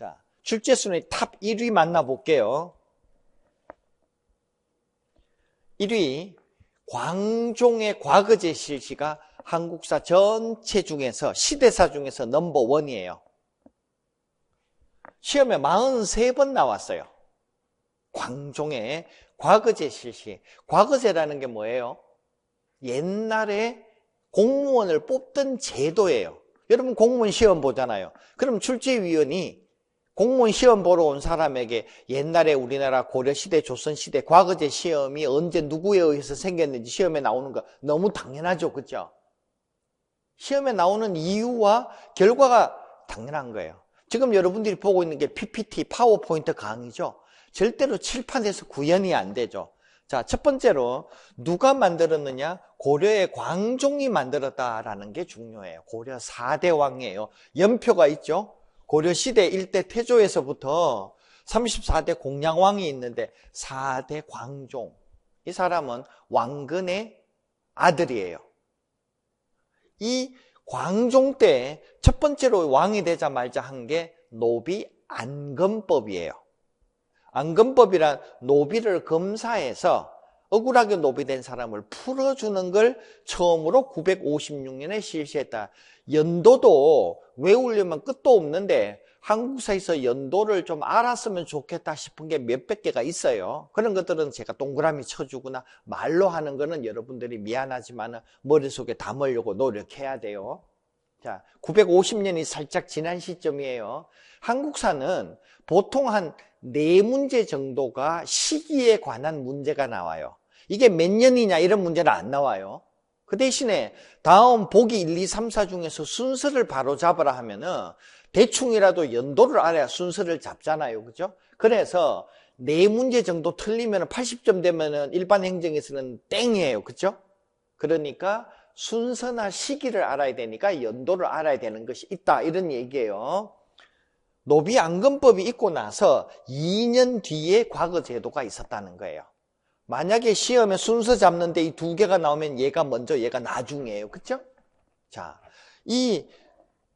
자, 출제 순위 탑 1위 만나볼게요. 1위, 광종의 과거제 실시가 한국사 전체 중에서, 시대사 중에서 넘버 원이에요. 시험에 43번 나왔어요. 광종의 과거제 실시. 과거제라는 게 뭐예요? 옛날에 공무원을 뽑던 제도예요. 여러분 공무원 시험 보잖아요. 그럼 출제위원이 공무원 시험 보러 온 사람에게 옛날에 우리나라 고려시대, 조선시대, 과거제 시험이 언제 누구에 의해서 생겼는지 시험에 나오는 거 너무 당연하죠. 그죠? 시험에 나오는 이유와 결과가 당연한 거예요. 지금 여러분들이 보고 있는 게 PPT, 파워포인트 강의죠. 절대로 칠판에서 구현이 안 되죠. 자, 첫 번째로 누가 만들었느냐? 고려의 광종이 만들었다라는 게 중요해요. 고려 4대 왕이에요. 연표가 있죠? 고려 시대 1대 태조에서부터 34대 공양왕이 있는데 4대 광종. 이 사람은 왕근의 아들이에요. 이 광종 때 첫 번째로 왕이 되자마자 한 게 노비 안건법이에요. 안건법이란 노비를 검사해서 억울하게 노비된 사람을 풀어주는 걸 처음으로 956년에 실시했다. 연도도 외우려면 끝도 없는데 한국사에서 연도를 좀 알았으면 좋겠다 싶은 게 몇백 개가 있어요. 그런 것들은 제가 동그라미 쳐주거나 말로 하는 거는 여러분들이 미안하지만 머릿속에 담으려고 노력해야 돼요. 자, 950년이 살짝 지난 시점이에요. 한국사는 보통 한 네 문제 정도가 시기에 관한 문제가 나와요. 이게 몇 년이냐 이런 문제는 안 나와요. 그 대신에 다음 보기 1, 2, 3, 4 중에서 순서를 바로 잡으라 하면은 대충이라도 연도를 알아야 순서를 잡잖아요. 그죠? 그래서 네 문제 정도 틀리면 80점 되면은 일반 행정에서는 땡이에요. 그죠? 그러니까 순서나 시기를 알아야 되니까 연도를 알아야 되는 것이 있다. 이런 얘기예요. 노비안건법이 있고 나서 2년 뒤에 과거 제도가 있었다는 거예요. 만약에 시험에 순서 잡는데 이 두 개가 나오면 얘가 먼저 얘가 나중이에요. 그쵸? 자, 이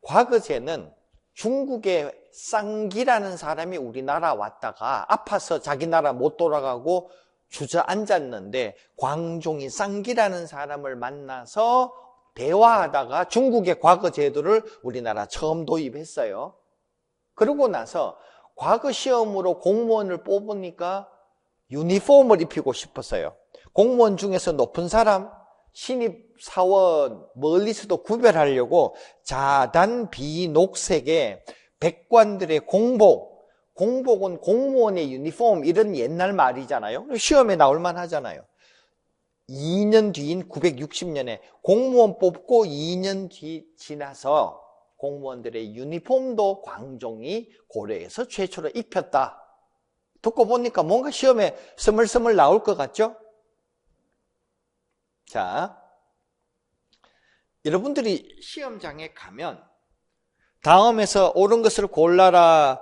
과거제는 중국의 쌍기라는 사람이 우리나라 왔다가 아파서 자기 나라 못 돌아가고 주저앉았는데 광종이 쌍기라는 사람을 만나서 대화하다가 중국의 과거 제도를 우리나라 처음 도입했어요. 그러고 나서 과거 시험으로 공무원을 뽑으니까 유니폼을 입히고 싶었어요. 공무원 중에서 높은 사람, 신입 사원 멀리서도 구별하려고 자단 비녹색의 백관들의 공복, 공복은 공무원의 유니폼 이런 옛날 말이잖아요. 시험에 나올 만하잖아요. 2년 뒤인 960년에 공무원 뽑고 2년 뒤 지나서 공무원들의 유니폼도 광종이 고려에서 최초로 입혔다. 듣고 보니까 뭔가 시험에 스물스물 나올 것 같죠? 자, 여러분들이 시험장에 가면 다음에서 옳은 것을 골라라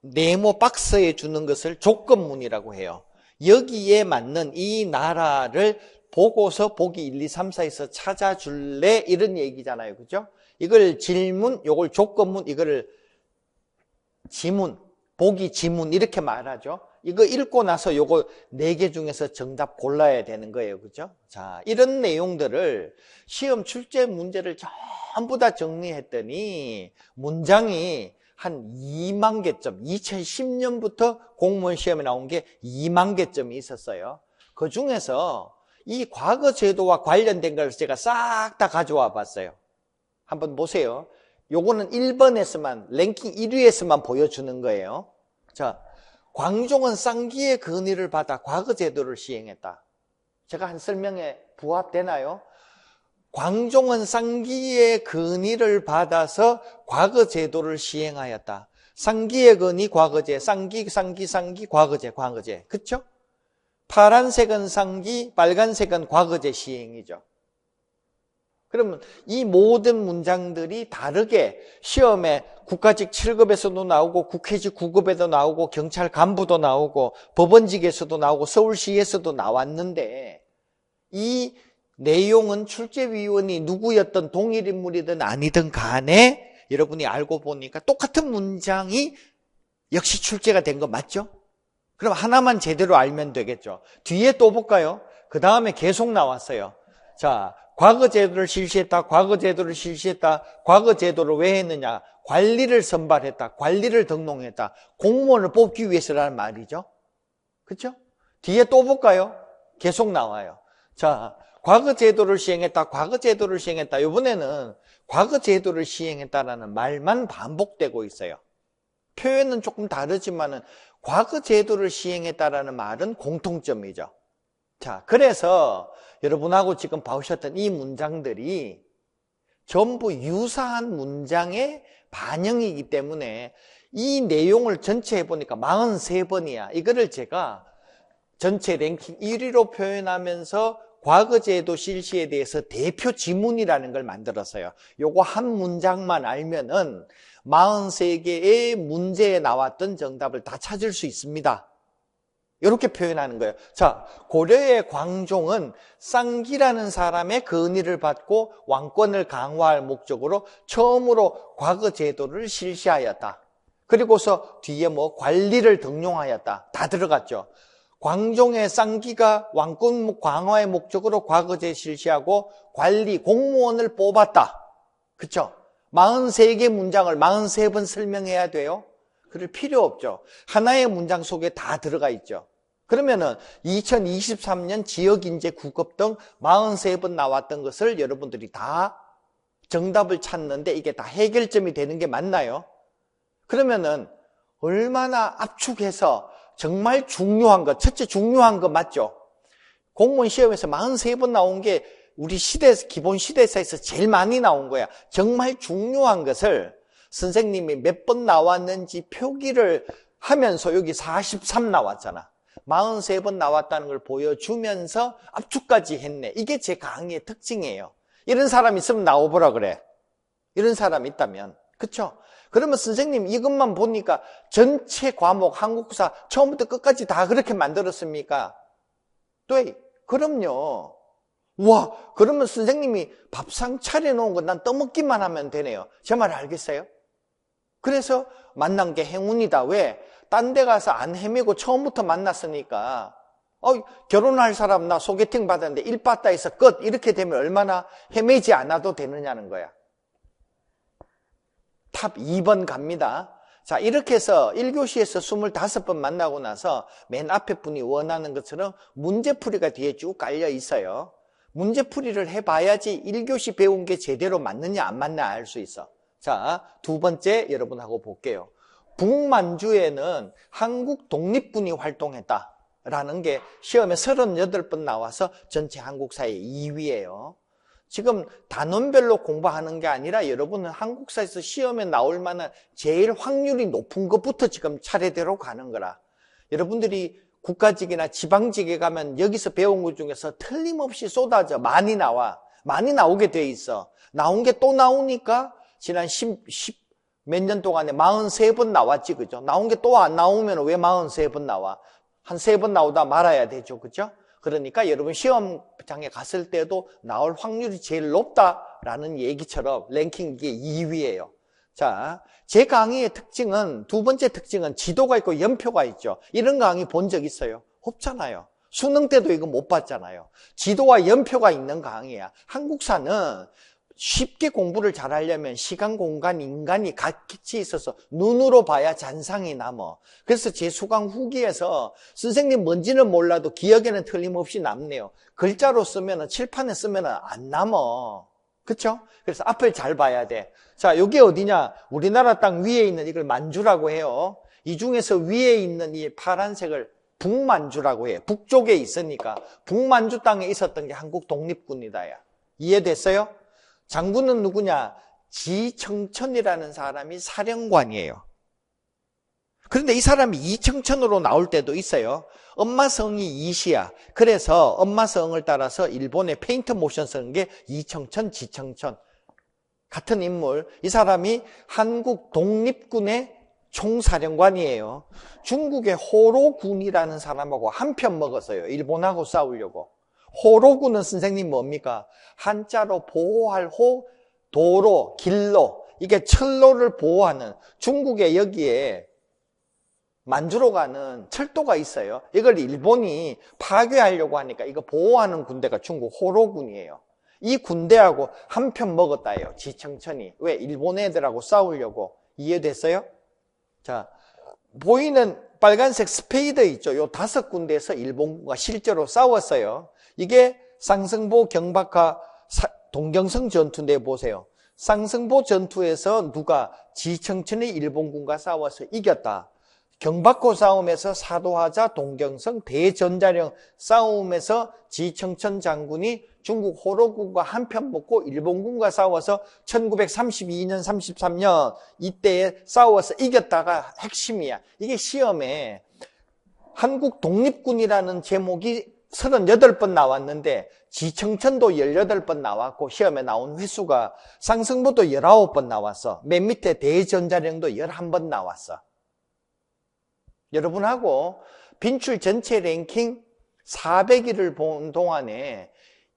네모 박스에 주는 것을 조건문이라고 해요. 여기에 맞는 이 나라를 보고서 보기 1, 2, 3, 4에서 찾아줄래? 이런 얘기잖아요. 그죠? 이걸 질문, 요걸 조건문, 이거를 지문, 보기 지문 이렇게 말하죠. 이거 읽고 나서 요거 네 개 중에서 정답 골라야 되는 거예요. 그죠? 자, 이런 내용들을 시험 출제 문제를 전부 다 정리했더니 문장이 한 2만 개점, 2010년부터 공무원 시험에 나온 게 2만 개점이 있었어요. 그 중에서 이 과거 제도와 관련된 걸 제가 싹 다 가져와 봤어요. 한번 보세요. 요거는 1번에서만, 랭킹 1위에서만 보여주는 거예요. 자, 광종은 쌍기의 건의를 받아 과거 제도를 시행했다. 제가 한 설명에 부합되나요? 광종은 쌍기의 건의를 받아서 과거 제도를 시행하였다. 쌍기의 건의 과거제, 쌍기, 쌍기, 쌍기, 과거제, 과거제. 그쵸? 파란색은 쌍기, 빨간색은 과거제 시행이죠. 그러면 이 모든 문장들이 다르게 시험에 국가직 7급에서도 나오고 국회직 9급에도 나오고 경찰 간부도 나오고 법원직에서도 나오고 서울시에서도 나왔는데 이 내용은 출제위원이 누구였던 동일 인물이든 아니든 간에 여러분이 알고 보니까 똑같은 문장이 역시 출제가 된 거 맞죠? 그럼 하나만 제대로 알면 되겠죠. 뒤에 또 볼까요? 그 다음에 계속 나왔어요. 자, 과거 제도를 실시했다. 과거 제도를 실시했다. 과거 제도를 왜 했느냐? 관리를 선발했다. 관리를 등록했다. 공무원을 뽑기 위해서라는 말이죠. 그렇죠? 뒤에 또 볼까요? 계속 나와요. 자, 과거 제도를 시행했다. 과거 제도를 시행했다. 이번에는 과거 제도를 시행했다라는 말만 반복되고 있어요. 표현은 조금 다르지만은 과거 제도를 시행했다라는 말은 공통점이죠. 자, 그래서 여러분하고 지금 봐오셨던 이 문장들이 전부 유사한 문장의 반영이기 때문에 이 내용을 전체 해보니까 43번이야. 이거를 제가 전체 랭킹 1위로 표현하면서 과거제도 실시에 대해서 대표 지문이라는 걸 만들었어요. 요거 한 문장만 알면은 43개의 문제에 나왔던 정답을 다 찾을 수 있습니다. 이렇게 표현하는 거예요. 자, 고려의 광종은 쌍기라는 사람의 건의를 받고 왕권을 강화할 목적으로 처음으로 과거 제도를 실시하였다. 그리고서 뒤에 뭐 관리를 등용하였다. 다 들어갔죠. 광종의 쌍기가 왕권 강화의 목적으로 과거제 실시하고 관리 공무원을 뽑았다. 그쵸? 43개 문장을 43번 설명해야 돼요? 그럴 필요 없죠. 하나의 문장 속에 다 들어가 있죠. 그러면은 2023년 지역인재 9급 등 43번 나왔던 것을 여러분들이 다 정답을 찾는데 이게 다 해결점이 되는 게 맞나요? 그러면은 얼마나 압축해서 정말 중요한 것, 첫째 중요한 거 맞죠? 공무원 시험에서 43번 나온 게 우리 시대, 기본 시대사에서 제일 많이 나온 거야. 정말 중요한 것을 선생님이 몇 번 나왔는지 표기를 하면서 여기 43 나왔잖아. 43번 나왔다는 걸 보여주면서 압축까지 했네. 이게 제 강의의 특징이에요. 이런 사람 있으면 나오보라 그래. 이런 사람 있다면. 그쵸? 그러면 선생님 이것만 보니까 전체 과목 한국사 처음부터 끝까지 다 그렇게 만들었습니까? 네, 그럼요. 와, 그러면 선생님이 밥상 차려놓은 거난 떠먹기만 하면 되네요. 제 말 알겠어요? 그래서 만난 게 행운이다. 왜? 딴 데 가서 안 헤매고 처음부터 만났으니까 어, 결혼할 사람 나 소개팅 받았는데 일 받다 해서 끝 이렇게 되면 얼마나 헤매지 않아도 되느냐는 거야. 탑 2번 갑니다. 자, 이렇게 해서 1교시에서 25번 만나고 나서 맨 앞에 분이 원하는 것처럼 문제풀이가 뒤에 쭉 깔려 있어요. 문제풀이를 해봐야지 1교시 배운 게 제대로 맞느냐 안 맞냐 알수 있어. 자, 두 번째 여러분하고 볼게요. 북만주에는 한국 독립군이 활동했다. 라는 게 시험에 38번 나와서 전체 한국사의 2위예요. 지금 단원별로 공부하는 게 아니라 여러분은 한국사에서 시험에 나올 만한 제일 확률이 높은 것부터 지금 차례대로 가는 거라. 여러분들이 국가직이나 지방직에 가면 여기서 배운 것 중에서 틀림없이 쏟아져 많이 나와. 많이 나오게 돼 있어. 나온 게 또 나오니까 지난 10, 10 몇 년 동안에 43번 나왔지, 그죠? 나온 게 또 안 나오면 왜 43번 나와? 한 세 번 나오다 말아야 되죠, 그죠? 그러니까 여러분 시험장에 갔을 때도 나올 확률이 제일 높다라는 얘기처럼 랭킹 이게 2위예요. 자, 제 강의의 특징은 두 번째 특징은 지도가 있고 연표가 있죠. 이런 강의 본 적 있어요? 없잖아요. 수능 때도 이거 못 봤잖아요. 지도와 연표가 있는 강의야. 한국사는 쉽게 공부를 잘하려면 시간, 공간, 인간이 같이 있어서 눈으로 봐야 잔상이 남어. 그래서 제 수강 후기에서 선생님 뭔지는 몰라도 기억에는 틀림없이 남네요. 글자로 쓰면 칠판에 쓰면 안 남어. 그렇죠? 그래서 앞을 잘 봐야 돼. 자, 여기 어디냐? 우리나라 땅 위에 있는 이걸 만주라고 해요. 이 중에서 위에 있는 이 파란색을 북만주라고 해요. 북쪽에 있으니까 북만주 땅에 있었던 게 한국 독립군이다야. 이해됐어요? 장군은 누구냐? 지청천이라는 사람이 사령관이에요. 그런데 이 사람이 이청천으로 나올 때도 있어요. 엄마 성이 이시야. 그래서 엄마 성을 따라서 일본의 페인트 모션 쓰는 게 이청천, 지청천. 같은 인물. 이 사람이 한국 독립군의 총사령관이에요. 중국의 호로군이라는 사람하고 한 편 먹었어요. 일본하고 싸우려고. 호로군은 선생님 뭡니까? 한자로 보호할 호, 도로, 길로. 이게 철로를 보호하는 중국의 여기에 만주로 가는 철도가 있어요. 이걸 일본이 파괴하려고 하니까 이거 보호하는 군대가 중국 호로군이에요. 이 군대하고 한 편 먹었다예요. 지청천이. 왜? 일본 애들하고 싸우려고. 이해됐어요? 자, 보이는 빨간색 스페이드 있죠. 요 다섯 군데에서 일본과 실제로 싸웠어요. 이게 상승보 경박하 동경성 전투인데 보세요. 상승보 전투에서 누가 지청천의 일본군과 싸워서 이겼다. 경박호 싸움에서 사도하자 동경성 대전자령 싸움에서 지청천 장군이 중국 호로군과 한편 먹고 일본군과 싸워서 1932년 33년 이때에 싸워서 이겼다가 핵심이야. 이게 시험에 한국 독립군이라는 제목이 38번 나왔는데 지청천도 18번 나왔고 시험에 나온 횟수가 상승부도 19번 나왔어. 맨 밑에 대전자령도 11번 나왔어. 여러분하고 빈출 전체 랭킹 400일을 본 동안에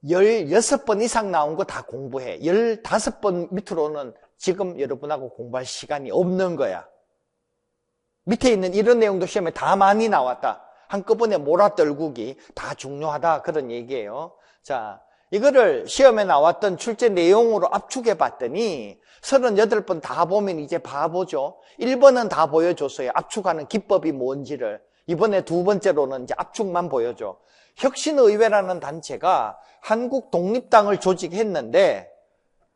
16번 이상 나온 거 다 공부해. 15번 밑으로는 지금 여러분하고 공부할 시간이 없는 거야. 밑에 있는 이런 내용도 시험에 다 많이 나왔다. 한꺼번에 몰아떨구기 다 중요하다. 그런 얘기예요. 자, 이거를 시험에 나왔던 출제 내용으로 압축해 봤더니 38번 다 보면 이제 바보죠. 1번은 다 보여줬어요. 압축하는 기법이 뭔지를. 이번에 두 번째로는 이제 압축만 보여줘. 혁신의회라는 단체가 한국 독립당을 조직했는데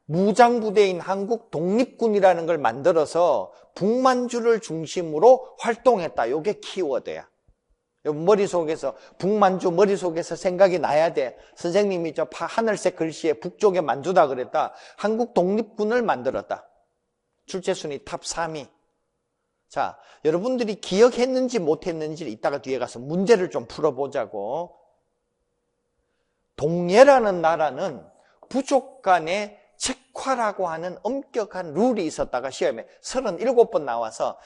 무장부대인 한국 독립군이라는 걸 만들어서 북만주를 중심으로 활동했다. 이게 키워드야. 머릿속에서 북만주 머릿속에서 생각이 나야 돼. 선생님이 저 하늘색 글씨에 북쪽에 만주다 그랬다. 한국 독립군을 만들었다. 출제 순위 탑 3위. 자, 여러분들이 기억했는지 못했는지를 이따가 뒤에 가서 문제를 좀 풀어보자고. 동예라는 나라는 부족 간의 책화라고 하는 엄격한 룰이 있었다가 시험에 37번 나와서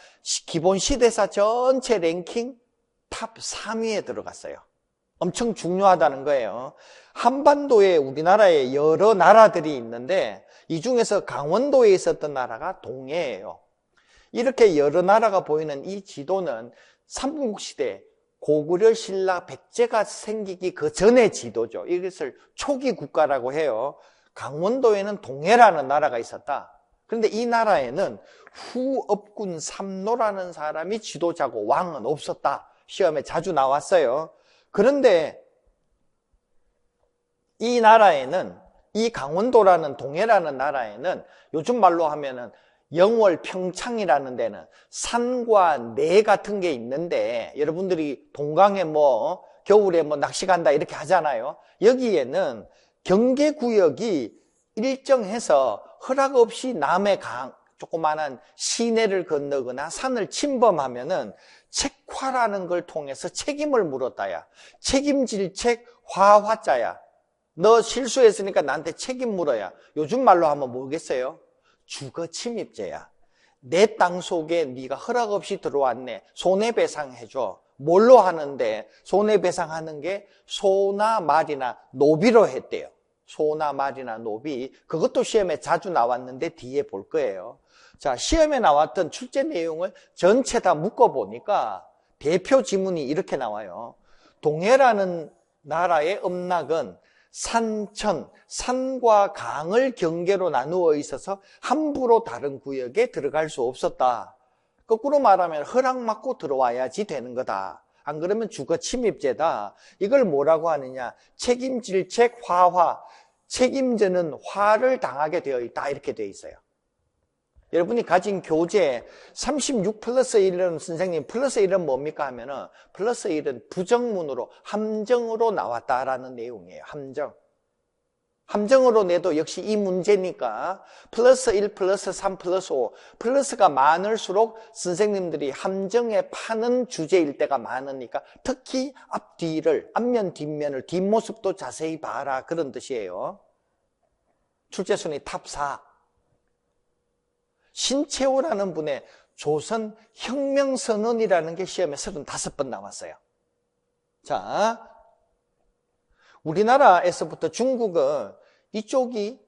기본 시대사 전체 랭킹 탑 3위에 들어갔어요. 엄청 중요하다는 거예요. 한반도에 우리나라에 여러 나라들이 있는데 이 중에서 강원도에 있었던 나라가 동해예요. 이렇게 여러 나라가 보이는 이 지도는 삼국시대 고구려 신라 백제가 생기기 그 전의 지도죠. 이것을 초기 국가라고 해요. 강원도에는 동해라는 나라가 있었다. 그런데 이 나라에는 후업군 삼노라는 사람이 지도자고 왕은 없었다. 시험에 자주 나왔어요. 그런데 이 나라에는 이 강원도라는 동해라는 나라에는 요즘 말로 하면은 영월 평창이라는 데는 산과 내 같은 게 있는데 여러분들이 동강에 뭐 겨울에 뭐 낚시 간다 이렇게 하잖아요. 여기에는 경계 구역이 일정해서 허락 없이 남의 강 조그마한 시내를 건너거나 산을 침범하면은 책화라는 걸 통해서 책임을 물었다야. 책임질 책 화화자야. 너 실수했으니까 나한테 책임 물어야. 요즘 말로 하면 뭐겠어요? 주거 침입죄야. 내 땅 속에 네가 허락 없이 들어왔네. 손해배상 해줘. 뭘로 하는데 손해배상하는 게 소나 말이나 노비로 했대요. 소나 말이나 노비. 그것도 시험에 자주 나왔는데 뒤에 볼 거예요. 자, 시험에 나왔던 출제 내용을 전체 다 묶어 보니까 대표 지문이 이렇게 나와요. 동해라는 나라의 음락은 산천, 산과 강을 경계로 나누어 있어서 함부로 다른 구역에 들어갈 수 없었다. 거꾸로 말하면 허락 받고 들어와야지 되는 거다. 안 그러면 주거 침입죄다. 이걸 뭐라고 하느냐? 책임질 책 화화. 책임져는 화를 당하게 되어 있다. 이렇게 되어 있어요. 여러분이 가진 교재 36 플러스 1은 선생님 플러스 1은 뭡니까 하면은 플러스 1은 부정문으로 함정으로 나왔다라는 내용이에요. 함정. 함정으로 내도 역시 이 문제니까 플러스 1 플러스 3 플러스 5 플러스가 많을수록 선생님들이 함정에 파는 주제일 때가 많으니까 특히 앞뒤를 앞면 뒷면을 뒷모습도 자세히 봐라 그런 뜻이에요. 출제순위 탑 4. 신채호라는 분의 조선 혁명선언이라는 게 시험에 35번 나왔어요. 자, 우리나라에서부터 중국은 이쪽이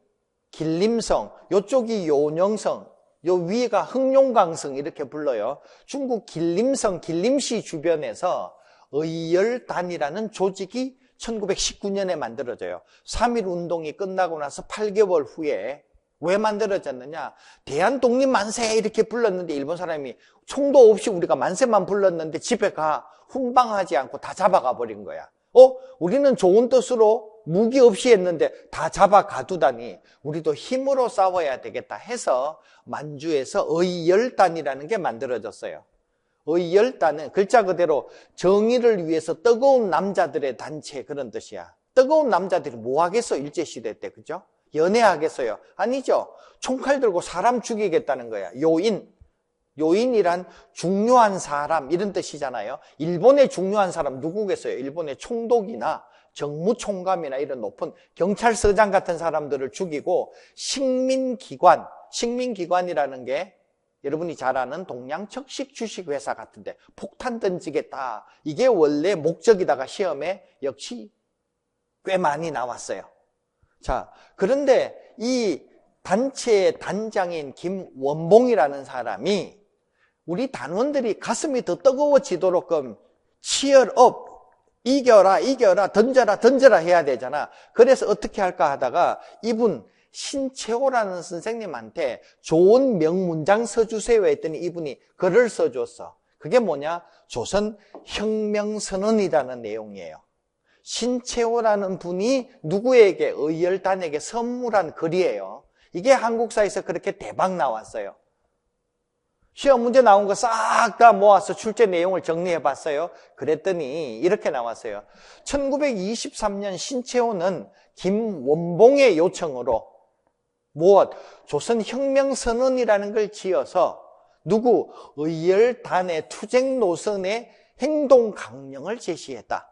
길림성, 이쪽이 요녕성, 요 위가 흥룡강성 이렇게 불러요. 중국 길림성, 길림시 주변에서 의열단이라는 조직이 1919년에 만들어져요. 3.1 운동이 끝나고 나서 8개월 후에 왜 만들어졌느냐? 대한 독립 만세 이렇게 불렀는데 일본 사람이 총도 없이 우리가 만세만 불렀는데 집에 가 훈방하지 않고 다 잡아가 버린 거야. 어? 우리는 좋은 뜻으로 무기 없이 했는데 다 잡아 가두다니 우리도 힘으로 싸워야 되겠다 해서 만주에서 의열단이라는 게 만들어졌어요. 의열단은 글자 그대로 정의를 위해서 뜨거운 남자들의 단체 그런 뜻이야. 뜨거운 남자들이 뭐 하겠어 일제시대 때 그죠? 연애하겠어요? 아니죠. 총칼 들고 사람 죽이겠다는 거야. 요인. 요인이란 중요한 사람 이런 뜻이잖아요. 일본의 중요한 사람 누구겠어요? 일본의 총독이나 정무총감이나 이런 높은 경찰서장 같은 사람들을 죽이고 식민기관, 식민기관이라는 게 여러분이 잘 아는 동양척식 주식회사 같은데 폭탄 던지겠다. 이게 원래 목적이다가 시험에 역시 꽤 많이 나왔어요. 자, 그런데 이 단체의 단장인 김원봉이라는 사람이 우리 단원들이 가슴이 더 뜨거워지도록끔 치열업 이겨라 이겨라 던져라 던져라 해야 되잖아. 그래서 어떻게 할까 하다가 이분 신채호라는 선생님한테 좋은 명문장 써주세요 했더니 이분이 글을 써줬어. 그게 뭐냐? 조선 혁명선언이라는 내용이에요. 신채호라는 분이 누구에게 의열단에게 선물한 글이에요. 이게 한국사에서 그렇게 대박 나왔어요 시험 문제 나온 거 싹 다 모아서 출제 내용을 정리해 봤어요. 그랬더니 이렇게 나왔어요. 1923년 신채호는 김원봉의 요청으로 무엇? 조선혁명선언이라는 걸 지어서 누구? 의열단의 투쟁 노선의 행동 강령을 제시했다.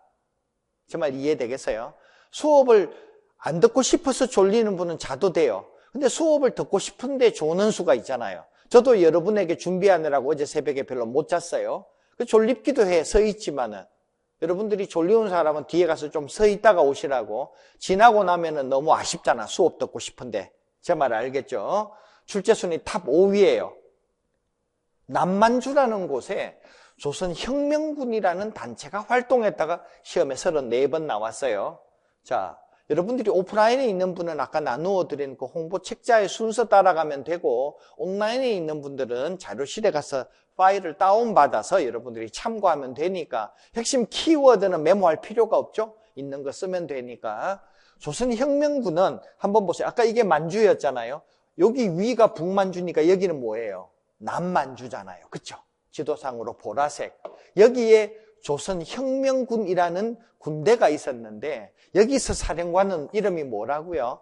정말 이해되겠어요? 수업을 안 듣고 싶어서 졸리는 분은 자도 돼요. 근데 수업을 듣고 싶은데 조는 수가 있잖아요. 저도 여러분에게 준비하느라고 어제 새벽에 별로 못 잤어요. 그 졸립기도 해, 서 있지만은. 여러분들이 졸리운 사람은 뒤에 가서 좀 서 있다가 오시라고. 지나고 나면은 너무 아쉽잖아. 수업 듣고 싶은데. 제 말 알겠죠? 출제순위 탑 5위에요. 남만주라는 곳에 조선 혁명군이라는 단체가 활동했다가 시험에 34번 나왔어요. 자, 여러분들이 오프라인에 있는 분은 아까 나누어 드린 그 홍보 책자의 순서 따라가면 되고 온라인에 있는 분들은 자료실에 가서 파일을 다운받아서 여러분들이 참고하면 되니까 핵심 키워드는 메모할 필요가 없죠? 있는 거 쓰면 되니까 조선혁명군은 한번 보세요. 아까 이게 만주였잖아요. 여기 위가 북만주니까 여기는 뭐예요? 남만주잖아요. 그쵸? 지도상으로 보라색. 여기에 조선혁명군이라는 군대가 있었는데 여기서 사령관은 이름이 뭐라고요?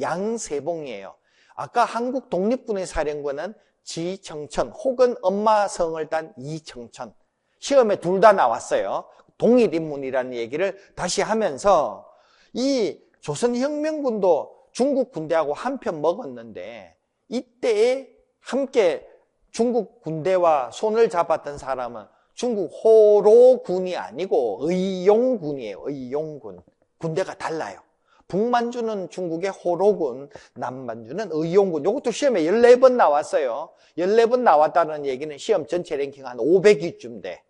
양세봉이에요. 아까 한국 독립군의 사령관은 지청천 혹은 엄마 성을 딴 이청천. 시험에 둘 다 나왔어요. 동일 인문이라는 얘기를 다시 하면서 이 조선혁명군도 중국 군대하고 한 편 먹었는데 이때에 함께 중국 군대와 손을 잡았던 사람은 중국 호로군이 아니고 의용군이에요. 의용군. 군대가 달라요. 북만주는 중국의 호로군, 남만주는 의용군. 이것도 시험에 14번 나왔어요. 14번 나왔다는 얘기는 시험 전체 랭킹 한 500위쯤 돼.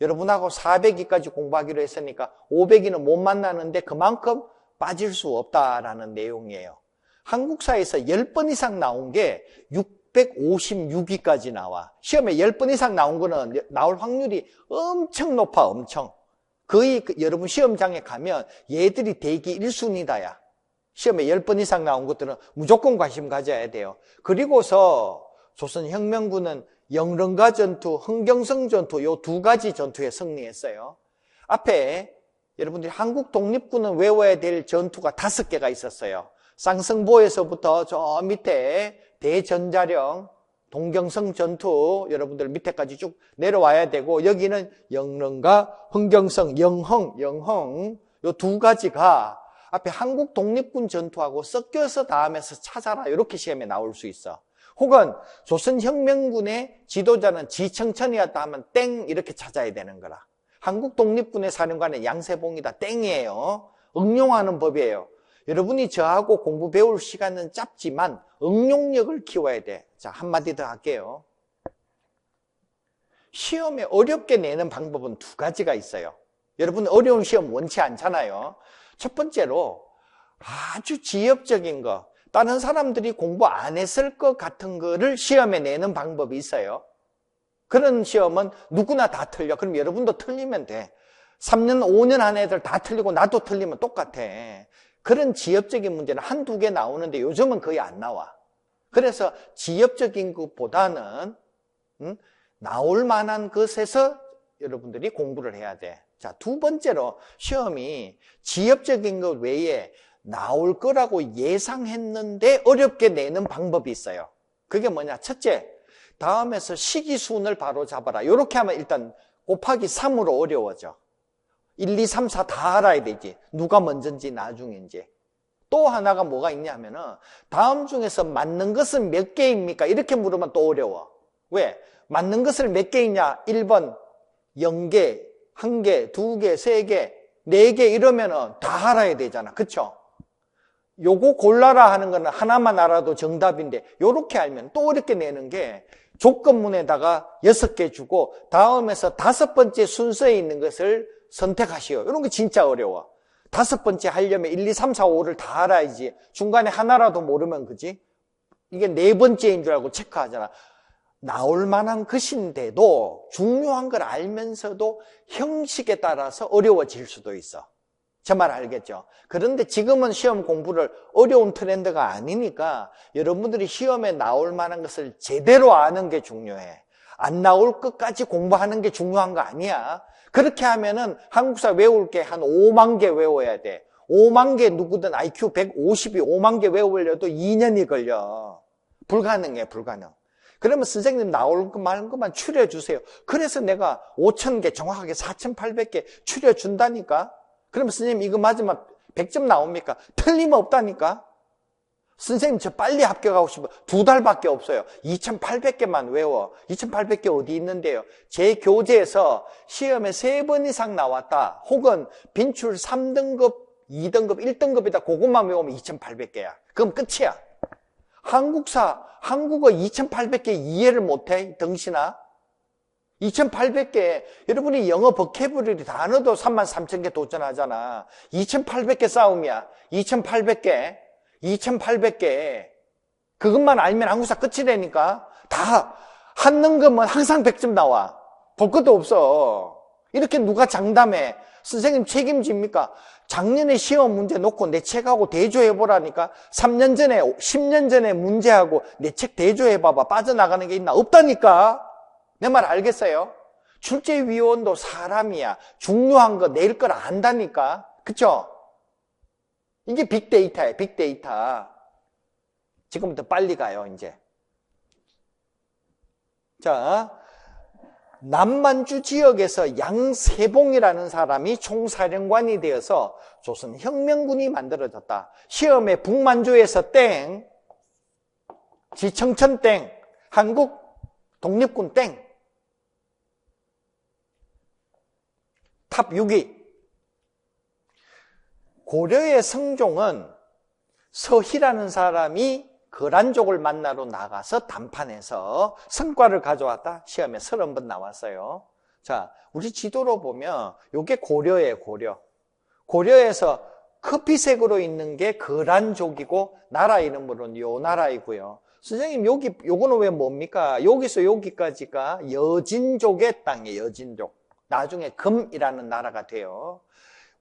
여러분하고 400위까지 공부하기로 했으니까 500위는 못 만나는데 그만큼 빠질 수 없다라는 내용이에요. 한국사에서 10번 이상 나온 게 656위까지 나와. 시험에 10번 이상 나온 거는 나올 확률이 엄청 높아, 엄청. 거의 그 여러분 시험장에 가면 얘들이 대기 1순위다야. 시험에 10번 이상 나온 것들은 무조건 관심 가져야 돼요. 그리고서 조선혁명군은 영릉가 전투, 흥경성 전투 요 두 가지 전투에 승리했어요. 앞에 여러분들이 한국 독립군은 외워야 될 전투가 다섯 개가 있었어요. 쌍성보에서부터 저 밑에 대전자령, 동경성 전투 여러분들 밑에까지 쭉 내려와야 되고 여기는 영릉과 흥경성, 영흥, 영흥 요 두 가지가 앞에 한국 독립군 전투하고 섞여서 다음에서 찾아라 이렇게 시험에 나올 수 있어. 혹은 조선혁명군의 지도자는 지청천이었다 하면 땡 이렇게 찾아야 되는 거라. 한국 독립군의 사령관은 양세봉이다 땡이에요. 응용하는 법이에요. 여러분이 저하고 공부 배울 시간은 짧지만 응용력을 키워야 돼. 자, 한마디 더 할게요. 시험에 어렵게 내는 방법은 두 가지가 있어요. 여러분 어려운 시험 원치 않잖아요. 첫 번째로 아주 지엽적인 거, 다른 사람들이 공부 안 했을 것 같은 거를 시험에 내는 방법이 있어요. 그런 시험은 누구나 다 틀려. 그럼 여러분도 틀리면 돼. 3년, 5년 한 애들 다 틀리고 나도 틀리면 똑같아. 그런 지엽적인 문제는 한두 개 나오는데 요즘은 거의 안 나와. 그래서 지엽적인 것보다는 음, 나올 만한 것에서 여러분들이 공부를 해야 돼. 자, 두 번째로 시험이 지엽적인 것 외에 나올 거라고 예상했는데 어렵게 내는 방법이 있어요. 그게 뭐냐? 첫째, 다음에서 시기순을 바로 잡아라. 이렇게 하면 일단 곱하기 3으로 어려워져. 1, 2, 3, 4 다 알아야 되지. 누가 먼저인지 나중인지. 또 하나가 뭐가 있냐면은 다음 중에서 맞는 것은 몇 개입니까? 이렇게 물으면 또 어려워. 왜? 맞는 것을 몇 개이냐? 1번 0개, 1개, 2개, 3개, 4개 이러면은 다 알아야 되잖아. 그쵸? 요거 골라라 하는 거는 하나만 알아도 정답인데 요렇게 알면 또 이렇게 내는 게 조건문에다가 6개 주고 다음에서 다섯 번째 순서에 있는 것을 선택하시오. 이런 거 진짜 어려워. 다섯 번째 하려면 1, 2, 3, 4, 5를 다 알아야지. 중간에 하나라도 모르면 그지? 이게 네 번째인 줄 알고 체크하잖아. 나올 만한 것인데도 중요한 걸 알면서도 형식에 따라서 어려워질 수도 있어. 제 말 알겠죠? 그런데 지금은 시험 공부를 어려운 트렌드가 아니니까 여러분들이 시험에 나올 만한 것을 제대로 아는 게 중요해. 안 나올 것까지 공부하는 게 중요한 거 아니야. 그렇게 하면은 한국사 외울 게 한 5만 개 외워야 돼. 5만 개 누구든 IQ 150이 5만 개 외우려도 2년이 걸려. 불가능해, 불가능. 그러면 선생님 나올 것 말은 것만 추려주세요. 그래서 내가 5천 개, 정확하게 4,800개 추려준다니까? 그러면 선생님 이거 맞으면 100점 나옵니까? 틀림없다니까? 선생님 저 빨리 합격하고 싶어. 두 달밖에 없어요. 2,800개만 외워. 2,800개 어디 있는데요? 제 교재에서 시험에 세 번 이상 나왔다. 혹은 빈출 3등급, 2등급, 1등급이다. 그것만 외우면 2,800개야. 그럼 끝이야. 한국사, 한국어 2,800개 이해를 못해? 덩신아? 2,800개. 여러분이 영어 버케브러리 단어도 3만 3천 개 도전하잖아. 2,800개 싸움이야. 2,800개. 2,800개. 그것만 알면 한국사 끝이 되니까 다 거면 항상 100점 나와. 볼 것도 없어. 이렇게 누가 장담해? 선생님 책임집니까? 작년에 시험 문제 놓고 내 책하고 대조해보라니까 3년 전에 10년 전에 문제하고 내 책 대조해봐봐 빠져나가는 게 있나? 없다니까 내 말 알겠어요? 출제위원도 사람이야 중요한 거 내일 걸 안다니까 그쵸? 이게 빅데이터야 빅데이터 지금부터 빨리 가요 이제 자 남만주 지역에서 양세봉이라는 사람이 총사령관이 되어서 조선 혁명군이 만들어졌다. 시험에 북만주에서 땡, 지청천 땡, 한국 독립군 땡. 탑 6위. 고려의 성종은 서희라는 사람이 거란족을 만나러 나가서 담판해서 성과를 가져왔다. 시험에 서른 번 나왔어요. 자, 우리 지도로 보면 이게 고려예요, 고려. 고려에서 커피색으로 있는 게 거란족이고 나라 이름으로는 요 나라이고요. 선생님 여기 요거는 왜 뭡니까? 여기서 여기까지가 여진족의 땅이에요. 여진족. 나중에 금이라는 나라가 돼요.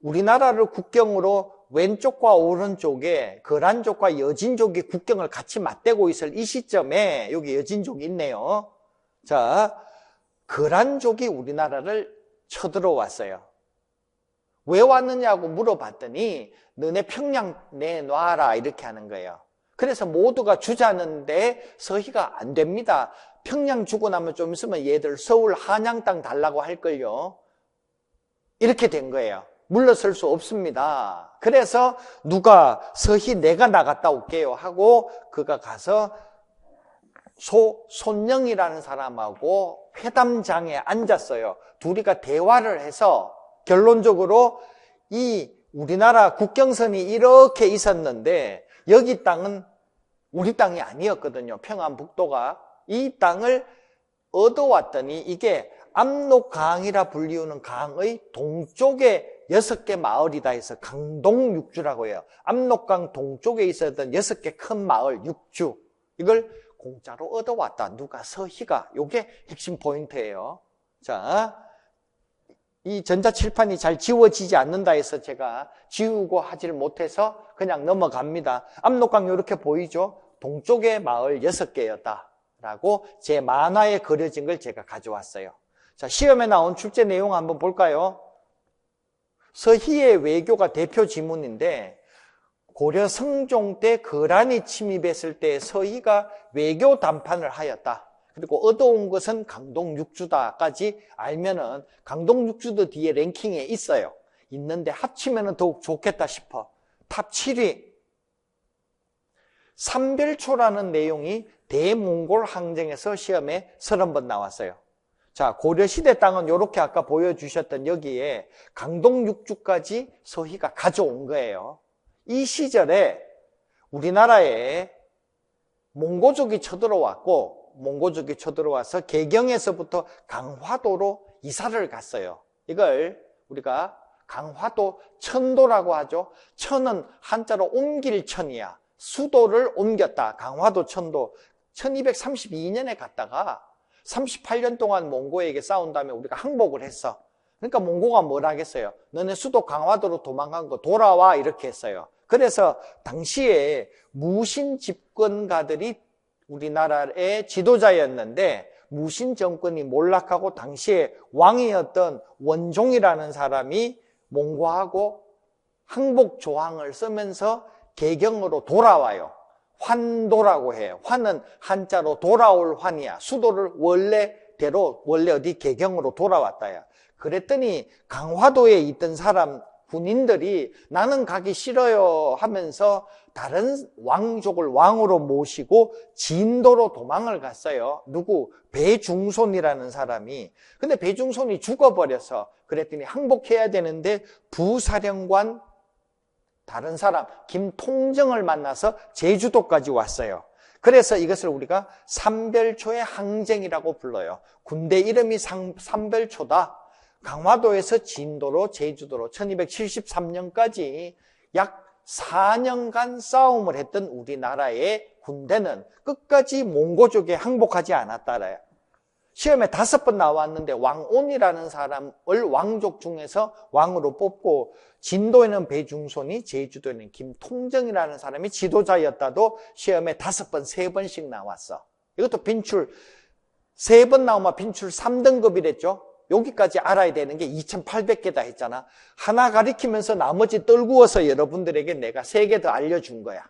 우리나라를 국경으로 왼쪽과 오른쪽에 거란족과 여진족이 국경을 같이 맞대고 있을 이 시점에 여기 여진족이 있네요. 자, 거란족이 우리나라를 쳐들어왔어요. 왜 왔느냐고 물어봤더니 너네 평양 내놔라 이렇게 하는 거예요. 그래서 모두가 주자는데 서희가 안 됩니다. 평양 주고 나면 좀 있으면 얘들 서울 한양 땅 달라고 할걸요. 이렇게 된 거예요. 물러설 수 없습니다. 그래서 누가 서희 내가 나갔다 올게요 하고 그가 가서 소 손영이라는 사람하고 회담장에 앉았어요. 둘이가 대화를 해서 결론적으로 이 우리나라 국경선이 이렇게 있었는데 여기 땅은 우리 땅이 아니었거든요. 평안북도가. 이 땅을 얻어왔더니 이게 압록강이라 불리우는 강의 동쪽에 여섯 개 마을이다 해서 강동육주라고 해요. 압록강 동쪽에 있었던 여섯 개 큰 마을 육주. 이걸 공짜로 얻어왔다. 누가 서희가. 요게 핵심 포인트예요. 자, 이 전자칠판이 잘 지워지지 않는다 해서 제가 지우고 하지를 못해서 그냥 넘어갑니다. 압록강 이렇게 보이죠? 동쪽의 마을 여섯 개였다. 라고 제 만화에 그려진 걸 제가 가져왔어요. 자, 시험에 나온 출제 내용 한번 볼까요? 서희의 외교가 대표 지문인데 고려 성종 때 거란이 침입했을 때 서희가 외교 담판을 하였다. 그리고 얻어온 것은 강동 육주다까지 알면은 강동 육주도 뒤에 랭킹에 있어요. 있는데 합치면 더욱 좋겠다 싶어. 탑 7위. 삼별초라는 내용이 대몽골 항쟁에서 시험에 30번 나왔어요. 자, 고려시대 땅은 이렇게 아까 보여주셨던 여기에 강동 육주까지 서희가 가져온 거예요. 이 시절에 우리나라에 몽고족이 쳐들어왔고 몽고족이 쳐들어와서 개경에서부터 강화도로 이사를 갔어요. 이걸 우리가 강화도 천도라고 하죠. 천은 한자로 옮길 천이야. 수도를 옮겼다. 강화도 천도. 1232년에 갔다가 38년 동안 몽고에게 싸운 다음에 우리가 항복을 했어. 그러니까 몽고가 뭘 하겠어요? 너네 수도 강화도로 도망간 거 돌아와 이렇게 했어요. 그래서 당시에 무신 집권가들이 우리나라의 지도자였는데 무신 정권이 몰락하고 당시에 왕이었던 원종이라는 사람이 몽고하고 항복 조항을 쓰면서 개경으로 돌아와요. 환도라고 해요. 환은 한자로 돌아올 환이야. 수도를 원래대로 원래 어디 개경으로 돌아왔다야. 그랬더니 강화도에 있던 사람 군인들이 나는 가기 싫어요 하면서 다른 왕족을 왕으로 모시고 진도로 도망을 갔어요. 누구? 배중손이라는 사람이. 근데 배중손이 죽어버려서 그랬더니 항복해야 되는데 부사령관 다른 사람 김통정을 만나서 제주도까지 왔어요. 그래서 이것을 우리가 삼별초의 항쟁이라고 불러요. 군대 이름이 삼별초다. 강화도에서 진도로 제주도로 1273년까지 약 4년간 싸움을 했던 우리나라의 군대는 끝까지 몽고족에 항복하지 않았다래요. 시험에 다섯 번 나왔는데 왕온이라는 사람을 왕족 중에서 왕으로 뽑고 진도에는 배중손이 제주도에는 김통정이라는 사람이 지도자였다도 시험에 다섯 번, 세 번씩 나왔어. 이것도 빈출 세 번 나오면 빈출 3등급이랬죠. 여기까지 알아야 되는 게 2,800개다 했잖아. 하나 가리키면서 나머지 떨구어서 여러분들에게 내가 세 개 더 알려준 거야.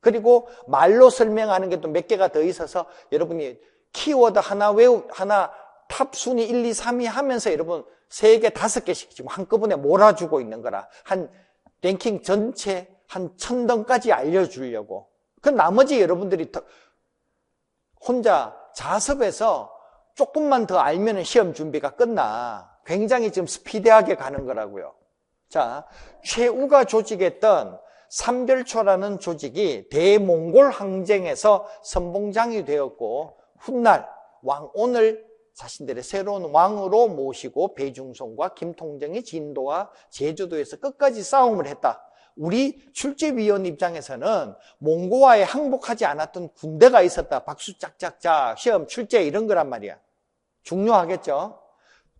그리고 말로 설명하는 게 또 몇 개가 더 있어서 여러분이 키워드 하나 외우, 하나 탑 순위 1, 2, 3위 하면서 여러분 3개, 5개씩 지금 한꺼번에 몰아주고 있는 거라. 한 랭킹 전체 한 천등까지 알려주려고. 그 나머지 여러분들이 혼자 자습해서 조금만 더 알면 시험 준비가 끝나. 굉장히 지금 스피디하게 가는 거라고요. 자, 최우가 조직했던 삼별초라는 조직이 대몽골 항쟁에서 선봉장이 되었고 훗날 왕온을 자신들의 새로운 왕으로 모시고 배중성과 김통정이 진도와 제주도에서 끝까지 싸움을 했다. 우리 출제위원 입장에서는 몽고와에 항복하지 않았던 군대가 있었다. 박수 짝짝짝 시험 출제 이런 거란 말이야. 중요하겠죠?